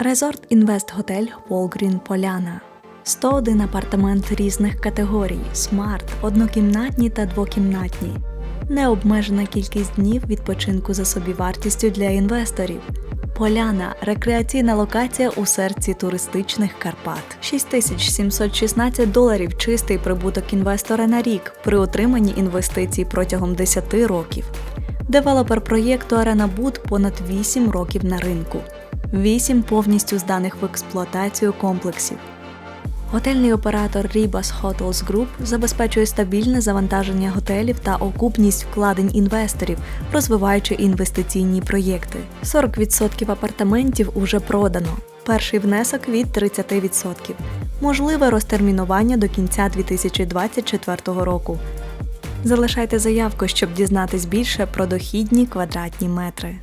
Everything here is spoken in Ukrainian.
Резорт Інвест Готель Волгрін Поляна. 101 апартамент різних категорій: смарт, однокімнатні та двокімнатні. Необмежена кількість днів відпочинку за собівартістю для інвесторів. Поляна рекреаційна локація у серці туристичних Карпат. 6716 доларів чистий прибуток інвестора на рік при отриманні інвестицій протягом 10 років. Девелопер проєкту Арена Буд понад 8 років на ринку. 8 повністю зданих в експлуатацію комплексів. Готельний оператор Ribas Hotels Group забезпечує стабільне завантаження готелів та окупність вкладень інвесторів, розвиваючи інвестиційні проєкти. 40% апартаментів уже продано. Перший внесок від 30%. Можливе розтермінування до кінця 2024 року. Залишайте заявку, щоб дізнатись більше про дохідні квадратні метри.